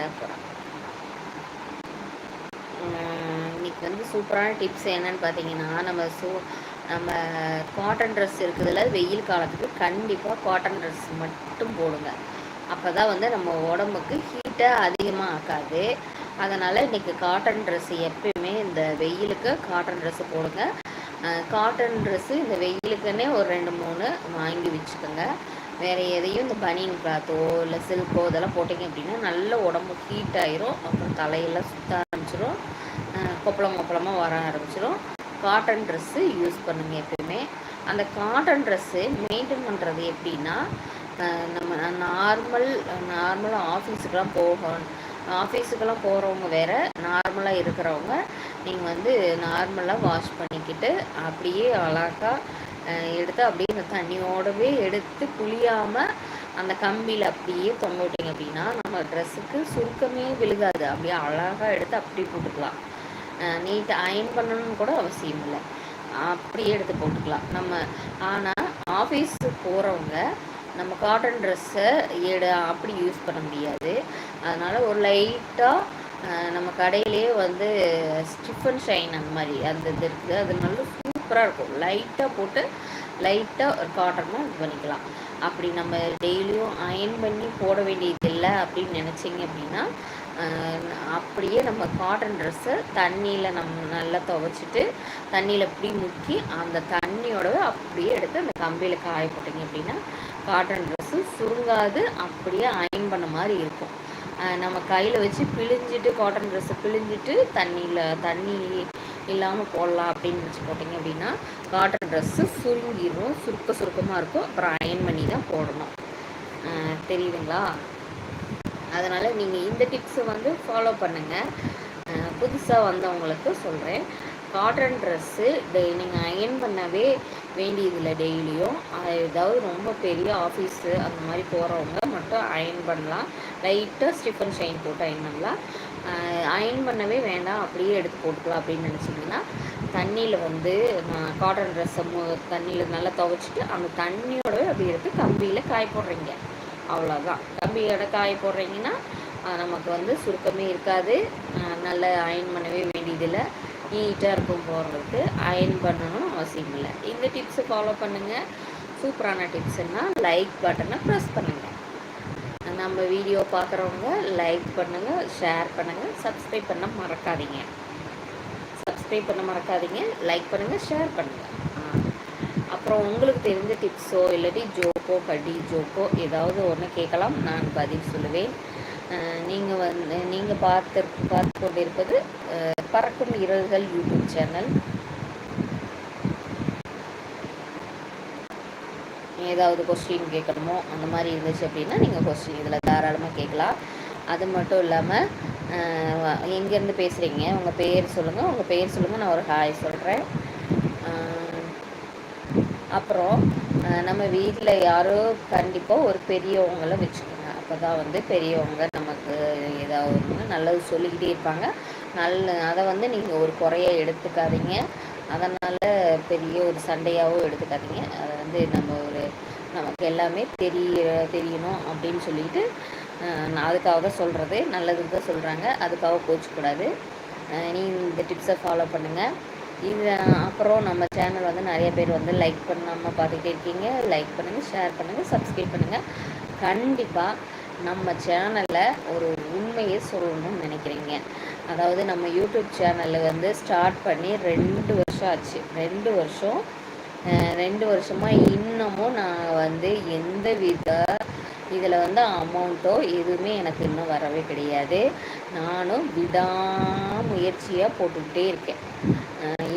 பண்ண போகிறோம் இன்னைக்கு வந்து சூப்பரான டிப்ஸ் என்னன்னு பார்த்தீங்கன்னா நம்ம சூ நம்ம காட்டன் ட்ரெஸ் இருக்குதுல வெயில் காலத்துக்கு கண்டிப்பாக காட்டன் ட்ரெஸ் மட்டும் போடுங்க. அப்போ தான் வந்து நம்ம உடம்புக்கு ஹீட்டை அதிகமாக ஆக்காது அதனால் இன்றைக்கி காட்டன் ட்ரெஸ்ஸு எப்பயுமே இந்த வெயிலுக்கு காட்டன் ட்ரெஸ்ஸு போடுங்க. காட்டன் ட்ரெஸ்ஸு இந்த வெயிலுக்குன்னே ஒரு ரெண்டு மூணு வாங்கி வச்சுக்கோங்க. வேறு எதையும் இந்த பனியன் கிளாத்தோ இல்லை சில்கோ இதெல்லாம் போட்டிங்க அப்படின்னா நல்ல உடம்பு ஹீட் ஆயிரும். அப்புறம் தலையெல்லாம் சுத்த ஆரம்பிச்சிடும் கொப்பளம் கொப்பளமாக வர ஆரம்பிச்சிடும் காட்டன் ட்ரெஸ்ஸு யூஸ் பண்ணுங்கள் எப்பயுமே. அந்த காட்டன் ட்ரெஸ்ஸு மெயின்டைன் பண்ணுறது எப்படின்னா நம்ம நார்மல் நார்மலாக ஆஃபீஸுக்கெலாம் போகணும் ஆஃபீஸுக்கெல்லாம் போகிறவங்க வேறு நார்மலாக இருக்கிறவங்க நீங்கள் வந்து நார்மலாக வாஷ் பண்ணிக்கிட்டு அப்படியே அழகாக எடுத்து அப்படியே இந்த தண்ணியோடவே எடுத்து புளியாமல் அந்த கம்பியில் அப்படியே தொங்க விட்டிங்க அப்படின்னா நம்ம ட்ரெஸ்ஸுக்கு சுருக்கமே விழுகாது. அப்படியே அழகாக எடுத்து அப்படி போட்டுக்கலாம். நீட்டு அயன் பண்ணணும்னு கூட அவசியம் இல்லை. அப்படியே எடுத்து போட்டுக்கலாம். நம்ம ஆனால் ஆஃபீஸுக்கு போகிறவங்க நம்ம காட்டன் ட்ரெஸ்ஸை எடு அப்படி யூஸ் பண்ண முடியாது. அதனால் ஒரு லைட்டாக நம்ம கடையிலே வந்து ஸ்டிஃபன் ஷைன் அந்த மாதிரி அந்த இது இருக்குது. அது நல்ல சூப்பராக இருக்கும். லைட்டாக போட்டு லைட்டாக ஒரு காட்டனும் இது பண்ணிக்கலாம். அப்படி நம்ம டெய்லியும் அயன் பண்ணி போட வேண்டியது இல்லை அப்படின்னு நினச்சிங்க அப்படின்னா அப்படியே நம்ம காட்டன் ட்ரெஸ்ஸை தண்ணியில் நம்ம நல்லா துவைச்சிட்டு தண்ணியில் இப்படி முக்கி அந்த தண்ணியோட அப்படியே எடுத்து அந்த கம்பியில் காய போட்டிங்க அப்படின்னா காட்டன் ட்ரெஸ்ஸு சுருங்காது அப்படியே அயன் பண்ண மாதிரி இருக்கும். நம்ம கையில் வச்சு பிழிஞ்சிட்டு காட்டன் ட்ரெஸ்ஸை பிழிஞ்சிட்டு தண்ணியில் தண்ணி இல்லாமல் போடலாம் அப்படின்னு வச்சு போட்டிங்க அப்படின்னா காட்டன் ட்ரெஸ்ஸு சுருங்கிடும் சுருக்க சுருக்கமாக இருக்கும். அப்புறம் அயன் பண்ணி தான் போடணும். தெரியுதுங்களா? அதனால் நீங்கள் இந்த டிப்ஸை வந்து ஃபாலோ பண்ணுங்கள் புதுசாக வந்தவங்களுக்கு சொல்கிறேன் காட்டன் ட்ரெஸ்ஸு டெய் நீங்கள் அயன் பண்ணவே வேண்டியதில்லை டெய்லியும். ஏதாவது ரொம்ப பெரிய ஆஃபீஸு அந்த மாதிரி போகிறவங்க மட்டும் அயன் பண்ணலாம். லைட்டாக ஸ்டிஃபன் ஷைன் போட்டு அயன் பண்ணலாம். அயன் பண்ணவே வேண்டாம். அப்படியே எடுத்து போட்டுக்கலாம் அப்படின்னு நினச்சிங்கன்னா தண்ணியில் வந்து காட்டன் ட்ரெஸ்ஸை தண்ணியில் நல்லா துவைச்சிட்டு அந்த தண்ணியோடவே அப்படி எடுத்து கம்பியில் காய போடுறீங்க. அவ்வளோதான் கம்பியோட காய போடுறீங்கன்னா நமக்கு வந்து சுருக்கமே இருக்காது. நல்ல அயன் பண்ணவே வேண்டியதில்லை. நீட்டாக இருக்கும் போடுறதுக்கு அயன் பண்ணணும் அவசியம் இல்லை. இந்த டிப்ஸை ஃபாலோ பண்ணுங்கள் சூப்பரான டிப்ஸ்னால் லைக் பட்டனை ப்ரெஸ் பண்ணுங்கள் நம்ம வீடியோ பார்க்குறவங்க லைக் பண்ணுங்கள் ஷேர் பண்ணுங்கள் சப்ஸ்கிரைப் பண்ண மறக்காதீங்க. சப்ஸ்கிரைப் பண்ண மறக்காதீங்க லைக் பண்ணுங்கள் ஷேர் பண்ணுங்கள் அப்புறம் உங்களுக்கு தெரிஞ்ச டிப்ஸோ இல்லாட்டி ஜோக்கோ கடி ஜோக்கோ ஏதாவது ஒன்று கேட்கலாம் நான் பதில் சொல்லுவேன். நீங்கள் வந்து நீங்கள் பார்த்து பார்த்து கொண்டிருப்பது பறக்கும் இரவுகள் யூடியூப் சேனல். ஏதாவது கொஸ்டின் கேட்கணுமோ அந்த மாதிரி இருந்துச்சு அப்படின்னா நீங்கள் கொஸ்டின் இதில் தாராளமாக கேட்கலாம். அது மட்டும் இல்லாமல் எங்கேருந்து பேசுகிறீங்க உங்கள் பேர் சொல்லுங்கள் உங்கள் பேர் சொல்லுங்கள் நான் ஒரு ஹாய் சொல்கிறேன் அப்புறம் நம்ம வீட்டில் யாரோ கண்டிப்பாக ஒரு பெரியவங்கள வச்சுக்கோங்க. அப்போ தான் வந்து பெரியவங்க நமக்கு ஏதாவது ஒன்று நல்லது சொல்லிக்கிட்டே இருப்பாங்க. நல்ல அதை வந்து நீங்கள் ஒரு குறையாக எடுத்துக்காதீங்க. அதனால் பெரிய ஒரு சண்டையாகவும் எடுத்துக்காதீங்க. அதை வந்து நம்ம ஒரு நமக்கு எல்லாமே தெரிய தெரியணும் அப்படின்னு சொல்லிட்டு நான் அதுக்காக தான் சொல்கிறது நல்லதுக்கு தான் சொல்கிறாங்க அதுக்காக கோச்சக்கூடாது நீ இந்த டிப்ஸை ஃபாலோ பண்ணுங்கள் இது அப்புறம் நம்ம சேனல் வந்து நிறைய பேர் வந்து லைக் பண்ணாமல் பார்த்துக்கிட்டே இருக்கீங்க. லைக் பண்ணுங்கள் ஷேர் பண்ணுங்கள் சப்ஸ்கிரைப் பண்ணுங்கள் கண்டிப்பாக நம்ம சேனலில் ஒரு உண்மையை சொல்லணும்னு நினைக்கிறீங்க. அதாவது நம்ம யூடியூப் சேனலில் வந்து ஸ்டார்ட் பண்ணி ரெண்டு வருஷம் ஆச்சு. ரெண்டு வருஷம் ரெண்டு வருஷமாக இன்னமும் நான் வந்து எந்த வித இதில் வந்து அமௌண்ட்டோ எதுவுமே எனக்கு இன்னும் வரவே கிடையாது. நானும் விடாமுயற்சியாக போட்டுக்கிட்டே இருக்கேன்.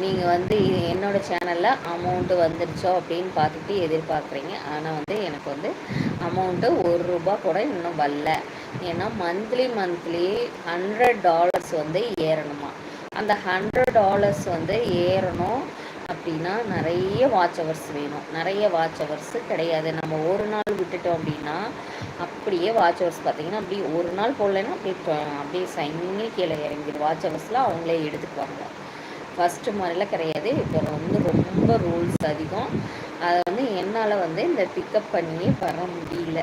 நீங்கள் வந்து என்னோடய சேனலில் அமௌண்ட்டு வந்துருச்சோ அப்படின்னு பார்த்துட்டு எதிர்பார்க்குறீங்க. ஆனால் வந்து எனக்கு வந்து அமௌண்ட்டு ஒரு ரூபா கூட இன்னும் வரல. ஏன்னா மந்த்லி மந்த்லி ஹண்ட்ரட் டாலர்ஸ் வந்து ஏறணுமா? அந்த ஹண்ட்ரட் டாலர்ஸ் வந்து ஏறணும் அப்படின்னா நிறைய வாட்ச் ஹவர்ஸ் வேணும். நிறைய வாட்ச் ஹவர்ஸ் கிடையாது. நம்ம ஒரு நாள் விட்டுட்டோம் அப்படின்னா அப்படியே வாட்ச் ஹவர்ஸ் பார்த்தீங்கன்னா அப்படியே ஒரு நாள் போடலைன்னா அப்படியே அப்படியே சைனே கீழே இறங்கிடும். வாட்ச் ஹவர்ஸ்லாம் அவங்களே எடுத்துக்குவாங்க. ஃபஸ்ட்டு மாதிரிலாம் கிடையாது. இப்போ வந்து ரொம்ப ரூல்ஸ் அதிகம். அதை வந்து என்னால் வந்து இந்த பிக்கப் பண்ணியே வர முடியல.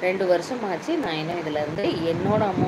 ரெண்டு வருஷம் ஆச்சு நான் இன்னும் இதில் இருந்து என்னோட அமௌண்ட்